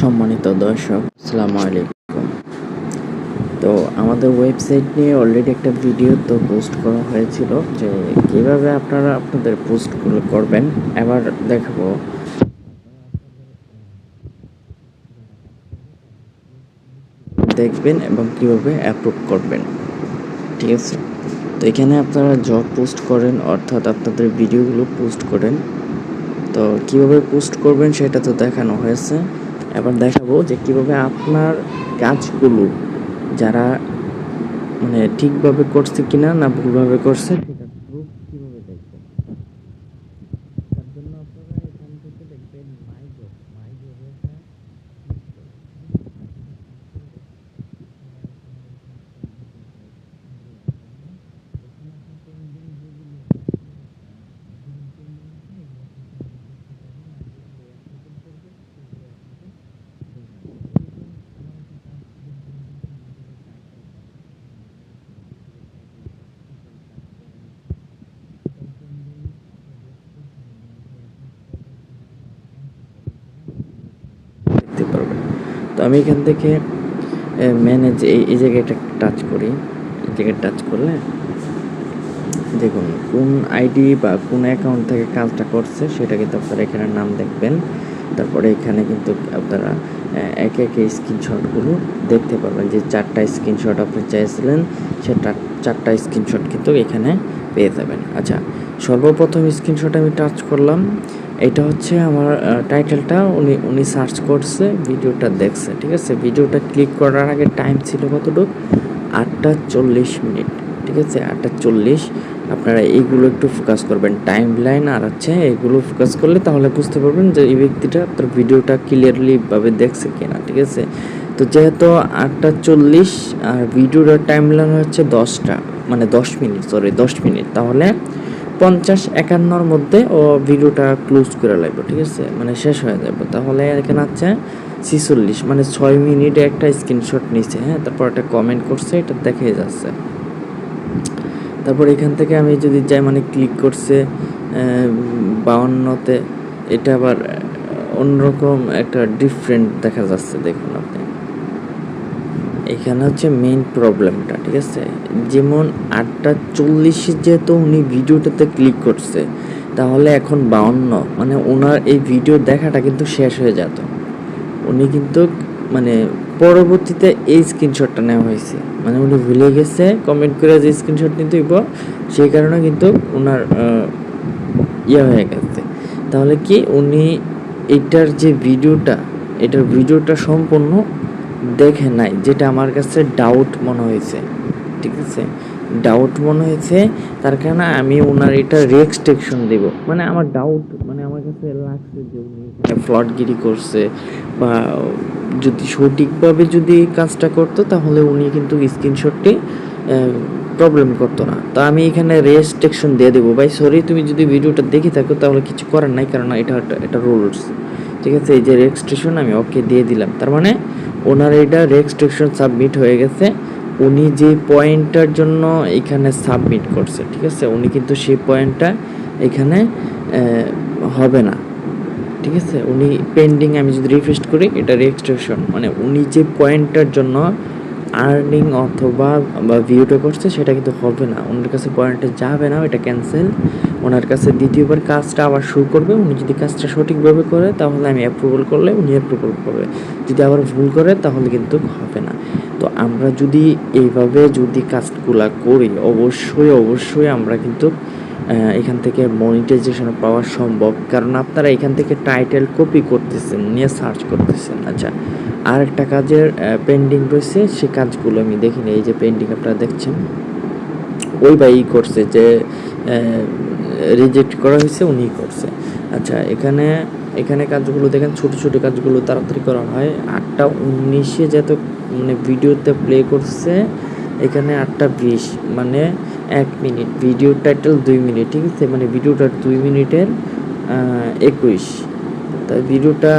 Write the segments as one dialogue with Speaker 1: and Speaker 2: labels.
Speaker 1: সম্মানিত দর্শক, আসসালামু আলাইকুম। তো আমাদের ওয়েবসাইট নিয়ে অলরেডি একটা ভিডিও তো পোস্ট করা হয়েছিল যে কীভাবে আপনারা আপনাদের পোস্টগুলো করবেন। এবার দেখাবো। দেখবেন এবং কীভাবে অ্যাপ্রুভ করবেন। ঠিক আছে? তো এখানে আপনারা জব পোস্ট করেন, অর্থাৎ আপনাদের ভিডিওগুলো পোস্ট করেন। তো কীভাবে পোস্ট করবেন সেটা তো দেখানো হয়েছে। এবার দেখাবো যে কীভাবে আপনার কাজগুলো যারা মানে ঠিকভাবে করছে কিনা না ভুলভাবে করছে সেটা প্রুফ কীভাবে দেখবেন তার জন্য আপনারা এখান থেকে দেখবেন মাই জব মাই জবে দেখতে পারবেন তো আমি এখান থেকে ম্যানেজ এই এই জায়গাটা টাচ করি। এই জায়গায় টাচ করলে, দেখুন, কোন আইডি বা কোন অ্যাকাউন্ট থেকে কাজটা করছে, সেটা কিন্তু আপনারা এখানে নাম দেখবেন। তারপরে এখানে কিন্তু আপনারা একে একে স্ক্রিনশটগুলো দেখতে পারবেন যে চারটা স্ক্রিনশট আপনি চাইছিলেন, সেটা চারটা স্ক্রিনশট কিন্তু এখানে পেয়ে যাবেন। আচ্ছা সর্বপ্রথম স্ক্রিনশট আমি টাচ করলাম। এটা হচ্ছে আমার টাইটেলটা উনি উনি সার্চ করছে, ভিডিওটা দেখছে, ঠিক আছে? ভিডিওটা ক্লিক করার আগে টাইম ছিল কতটুকু? আটটা চল্লিশ মিনিট, ঠিক আছে? আটটা চল্লিশ। আপনারা এইগুলো একটু ফোকাস করবেন। টাইম লাইন আর হচ্ছে এগুলো ফোকাস করলে তাহলে বুঝতে পারবেন যে এই ব্যক্তিটা আপনার ভিডিওটা ক্লিয়ারলি ভাবে দেখছে কিনা, ঠিক আছে? তো যেহেতু আটটা চল্লিশ আর ভিডিওটার টাইম লাইন হচ্ছে দশটা মানে দশ মিনিট সরি দশ মিনিট, তাহলে পঞ্চাশ একান্নর মধ্যে ও ভিডিওটা ক্লোজ করে লাগবে ঠিক আছে? মানে শেষ হয়ে যাবে তাহলে এখানে আছে ছিচল্লিশ মানে ছয় মিনিটে একটা স্ক্রিনশট নিছে হ্যাঁ? তারপর একটা কমেন্ট করছে, এটা দেখে যাচ্ছে। তারপর এখান থেকে আমি যদি যাই মানে ক্লিক করছে বাউন্নতে, এটা আবার অন্যরকম একটা ডিফারেন্ট দেখা যাচ্ছে, দেখুন আপনি। এখানে হচ্ছে মেইন প্রবলেমটা ঠিক আছে? যেমন আটটা চল্লিশে যেহেতু উনি ভিডিওটাতে ক্লিক করছে, তাহলে এখন বাউন্ন মানে ওনার এই ভিডিও দেখাটা কিন্তু শেষ হয়ে যেত। উনি কিন্তু মানে পরবর্তীতে এই স্ক্রিনশটটা নেওয়া হয়েছে। মানে উনি ভুলে গেছে কমেন্ট করে যে স্ক্রিনশট নিতে হইব, সেই কারণে কিন্তু ওনার ইয়ে হয়ে গেছে। তাহলে কি উনি এটার যে ভিডিওটা এটার ভিডিওটা সম্পূর্ণ দেখে নাই, যেটা আমার কাছে ডাউট মনে হয়েছে, ঠিক আছে? ডাউট মনে হয়েছে, তার কারণে আমি ওনার এটা রেক্সট্রেকশন দেব। মানে আমার ডাউট মানে আমার কাছে লাগছে যে উনি ফ্লডগিরি করছে, বা যদি সঠিকভাবে যদি কাজটা করতো, তাহলে উনি কিন্তু স্ক্রিনশটটি প্রবলেম করতো না। তো আমি এখানে রেস্ট্রিকশন দিয়ে দেবো। ভাই সরি তুমি যদি ভিডিওটা দেখে থাকো, তাহলে কিছু করার নাই কারণ এটা এটা রুলস ঠিক আছে? এই যে রেজিস্ট্রেশন আমি ওকে দিয়ে দিলাম। তার মানে ওনার এটা রেজিস্ট্রেশন সাবমিট হয়ে গেছে। উনি যে পয়েন্টটার জন্য এখানে সাবমিট করছে, ঠিক আছে? উনি কিন্তু সেই পয়েন্টটা এখানে হবে না। ঠিক আছে? উনি পেন্ডিং আমি যদি রিফ্রেশ করি, এটা রেজিস্ট্রেশন মানে উনি যে পয়েন্টটার জন্য আর্নিং অথবা বা ভিউটা করছে, সেটা কিন্তু হবে না। ওনার কাছে পয়েন্টটা যাবে না এটা ক্যান্সেল ওনার কাছে দ্বিতীয়বার কাজটা আবার শুরু করবে, উনি যদি কাজটা সঠিকভাবে করে, তাহলে আমি অ্যাপ্রুভাল করলে উনি অ্যাপ্রুভাল করবে। যদি আবার ভুল করে, তাহলে কিন্তু হবে না। তো আমরা যদি এইভাবে যদি কাজগুলা করি, অবশ্যই অবশ্যই আমরা কিন্তু এখান থেকে মনিটাইজেশন পাওয়া সম্ভব। কারণ আপনারা এখান থেকে টাইটেল কপি করতেছেন, নিয়ে সার্চ করতেছেন। আচ্ছা আর একটা কাজের পেন্ডিং রয়েছে, সে কাজগুলো আমি দেখিনি এই যে পেন্ডিং আপনারা দেখছেন, ওই বা ই করছে যে রিজেক্ট করা হয়েছে উনি করছে। আচ্ছা এখানে এখানে কাজগুলো দেখেন, ছোট ছোট কাজগুলো তাড়াতাড়ি করা হয়। আটটা উনিশে যত মানে ভিডিওতে প্লে করছে, এখানে আটটা বিশ। মানে এক মিনিট। ভিডিও টাইটেল দুই মিনিট, ঠিক আছে? মানে ভিডিওটা দুই মিনিটের একুশ। তাই ভিডিওটা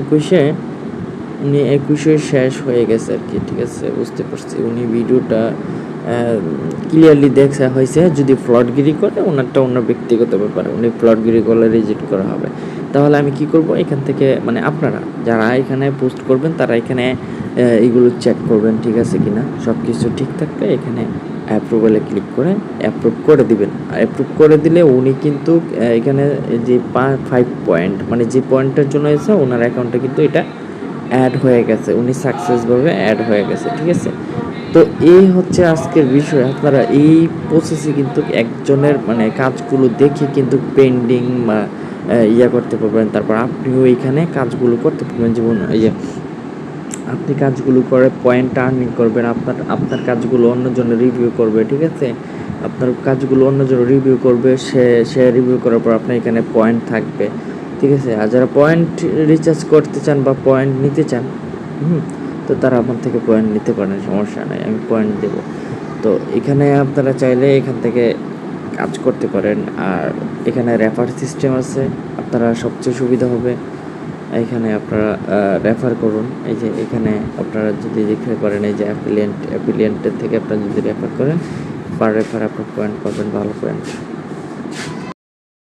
Speaker 1: একুশে, উনি একুশে শেষ হয়ে গেছে আর কি, ঠিক আছে? বুঝতে পারছি। উনি ভিডিওটা ক্লিয়ারলি দেখা হয়েছে। যদি ফ্লডগিরি করে, ওনারটা ওনার ব্যক্তিগত ব্যাপার, উনি ফ্লডগিরি করলে রিজেক্ট করা হবে। তাহলে আমি কি করব? এখান থেকে মানে আপনারা, যারা এখানে পোস্ট করবেন, তারা এখানে এগুলো চেক করবেন, ঠিক আছে কিনা? সব কিছু ঠিক থাকলে এখানে অ্যাপ্রুভালে ক্লিক করে অ্যাপ্রুভ করে দিবেন। অ্যাপ্রুভ করে দিলে উনি কিন্তু এখানে যে ফাইভ পয়েন্ট মানে যে পয়েন্টের জন্য এসে ওনার অ্যাকাউন্টে কিন্তু এটা অ্যাড হয়ে গেছে। উনি সাকসেসভাবে অ্যাড হয়ে গেছে, ঠিক আছে? তো এই হচ্ছে আজকের বিষয়। আপনারা এই প্রসেসে কিন্তু একজনের মানে কাজগুলো দেখে কিন্তু পেন্ডিং বা ইয়া করতে পারবেন। তারপর আপনিও এখানে কাজগুলো করতে পারবেন। যেমন, এই যে আপনি কাজগুলো করে পয়েন্ট আর্নিং করবেন, আপনার আপনার কাজগুলো অন্যজনে রিভিউ করবে, ঠিক আছে? আপনার কাজগুলো অন্যজন রিভিউ করবে, সে সে রিভিউ করার পর আপনার এখানে পয়েন্ট থাকবে, ঠিক আছে? আর যারা পয়েন্ট রিচার্জ করতে চান বা পয়েন্ট নিতে চান, হুম, তো তারা আমার থেকে পয়েন্ট নিতে পারেন, সমস্যা নাই, আমি পয়েন্ট দেব। তো এখানে আপনারা চাইলে এখান থেকে কাজ করতে পারেন, আর এখানে রেফার সিস্টেম আছে, আপনারা সবচেয়ে সুবিধা হবে। এখানে আপনারা রেফার করুন। এই যে এখানে আপনারা যদি দেখতে পারেন, এই যে অ্যাপিলিয়েন্ট অ্যাপিলিয়েন্টের থেকে আপনারা যদি রেফার করেন পার রেফার আপনার পয়েন্ট পাবেন, ভালো পয়েন্ট